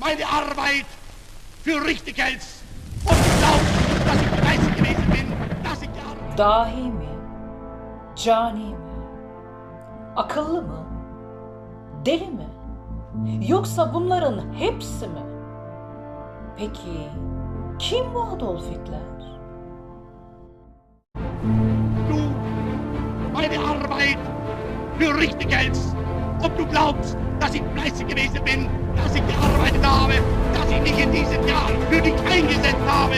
meine Arbeit für richtig hältst und glaubst, dass ich fleißig gewesen bin, dass ich gearbeitet Dahi mi? Cani mi? Akıllı mı? Deli mi? Yoksa bunların hepsi mi? Peki kim bu Adolf Hitler? du meine Arbeit für richtig hältst und du glaubst, dass ich fleißig gewesen bin, dass ich gearbeitet habe, dass ich mich in diesem Jahr für dich eingesetzt habe,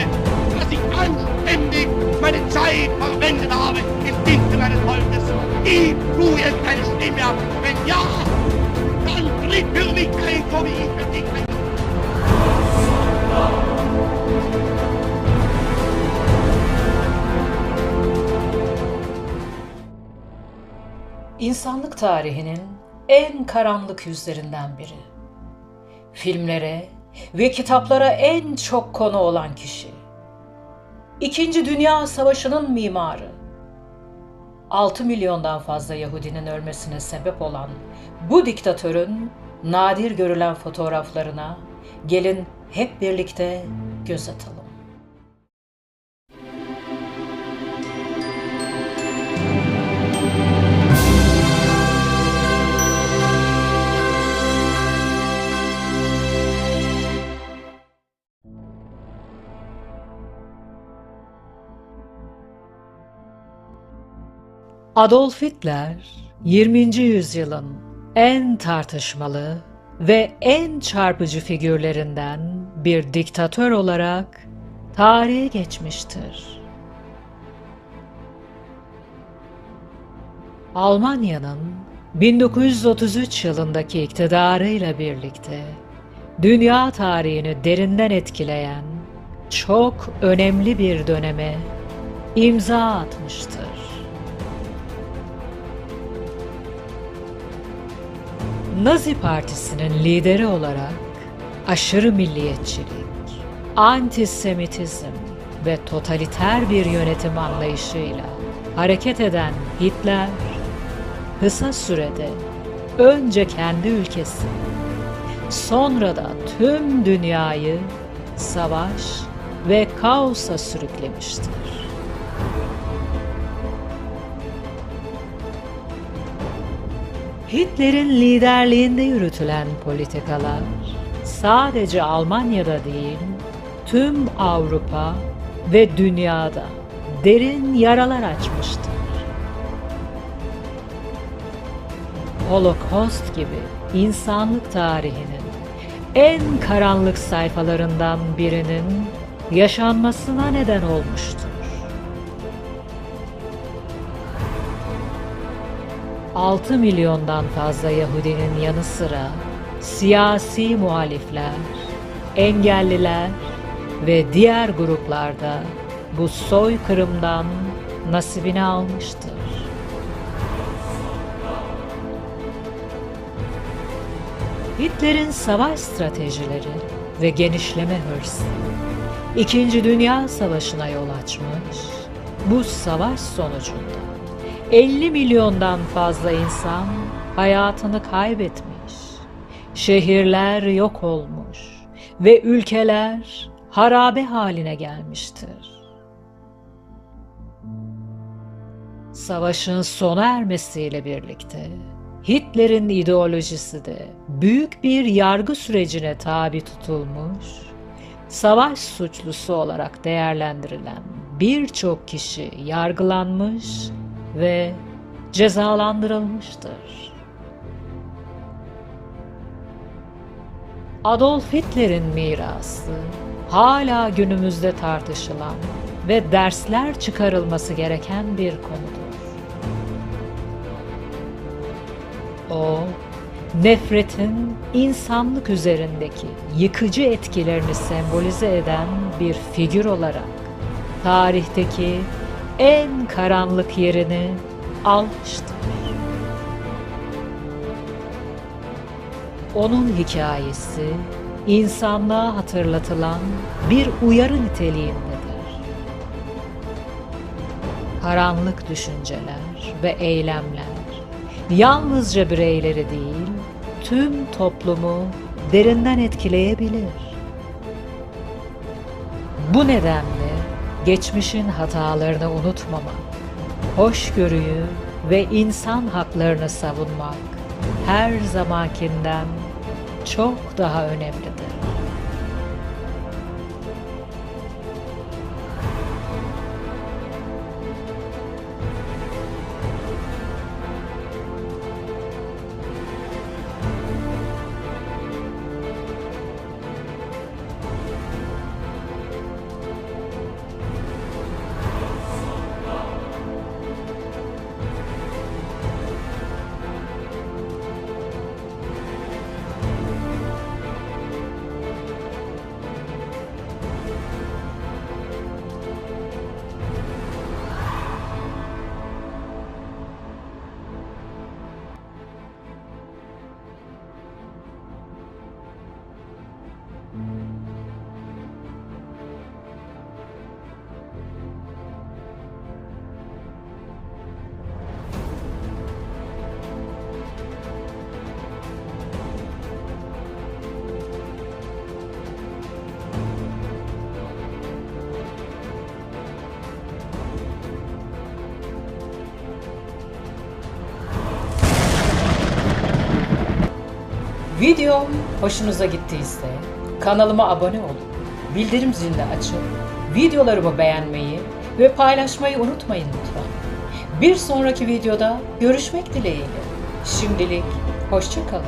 dass ich anständig meine Zeit verwendet habe im Dienste meines Volkes. Gib du jetzt deine Stimme ab. Wenn ja, dann tritt für mich ein, so wie ich für dich ein. İnsanlık tarihinin en karanlık yüzlerinden biri. Filmlere ve kitaplara en çok konu olan kişi. İkinci Dünya Savaşı'nın mimarı. 6 milyondan fazla Yahudinin ölmesine sebep olan bu diktatörün nadir görülen fotoğraflarına gelin hep birlikte göz atalım. Adolf Hitler 20. yüzyılın en tartışmalı ve en çarpıcı figürlerinden bir diktatör olarak tarihe geçmiştir. Almanya'nın 1933 yılındaki iktidarıyla birlikte dünya tarihini derinden etkileyen çok önemli bir döneme imza atmıştır. Nazi Partisi'nin lideri olarak aşırı milliyetçilik, antisemitizm ve totaliter bir yönetim anlayışıyla hareket eden Hitler, kısa sürede önce kendi ülkesi, sonra da tüm dünyayı savaş ve kaosa sürüklemiştir. Hitler'in liderliğinde yürütülen politikalar sadece Almanya'da değil, tüm Avrupa ve dünyada derin yaralar açmıştır. Holocaust gibi insanlık tarihinin en karanlık sayfalarından birinin yaşanmasına neden olmuştur. 6 milyondan fazla Yahudinin yanı sıra siyasi muhalifler, engelliler ve diğer gruplarda bu soykırımdan nasibini almıştır. Hitler'in savaş stratejileri ve genişleme hırsı İkinci Dünya Savaşı'na yol açmış. Bu savaş sonucunda 50 milyondan fazla insan hayatını kaybetmiş. Şehirler yok olmuş ve ülkeler harabe haline gelmiştir. Savaşın sona ermesiyle birlikte Hitler'in ideolojisi de büyük bir yargı sürecine tabi tutulmuş, savaş suçlusu olarak değerlendirilen birçok kişi yargılanmış ve cezalandırılmıştır. Adolf Hitler'in mirası hala günümüzde tartışılan ve dersler çıkarılması gereken bir konudur. O, nefretin insanlık üzerindeki yıkıcı etkilerini sembolize eden bir figür olarak tarihteki en karanlık yerini almıştır. Onun hikayesi insanlığa hatırlatılan bir uyarı niteliğindedir. Karanlık düşünceler ve eylemler yalnızca bireyleri değil, tüm toplumu derinden etkileyebilir. Bu nedenle geçmişin hatalarını unutmamak, hoşgörüyü ve insan haklarını savunmak her zamankinden çok daha önemlidir. Videom hoşunuza gittiyse kanalıma abone olun, bildirim zilini açın, videolarımı beğenmeyi ve paylaşmayı unutmayın lütfen. Bir sonraki videoda görüşmek dileğiyle. Şimdilik hoşça kalın.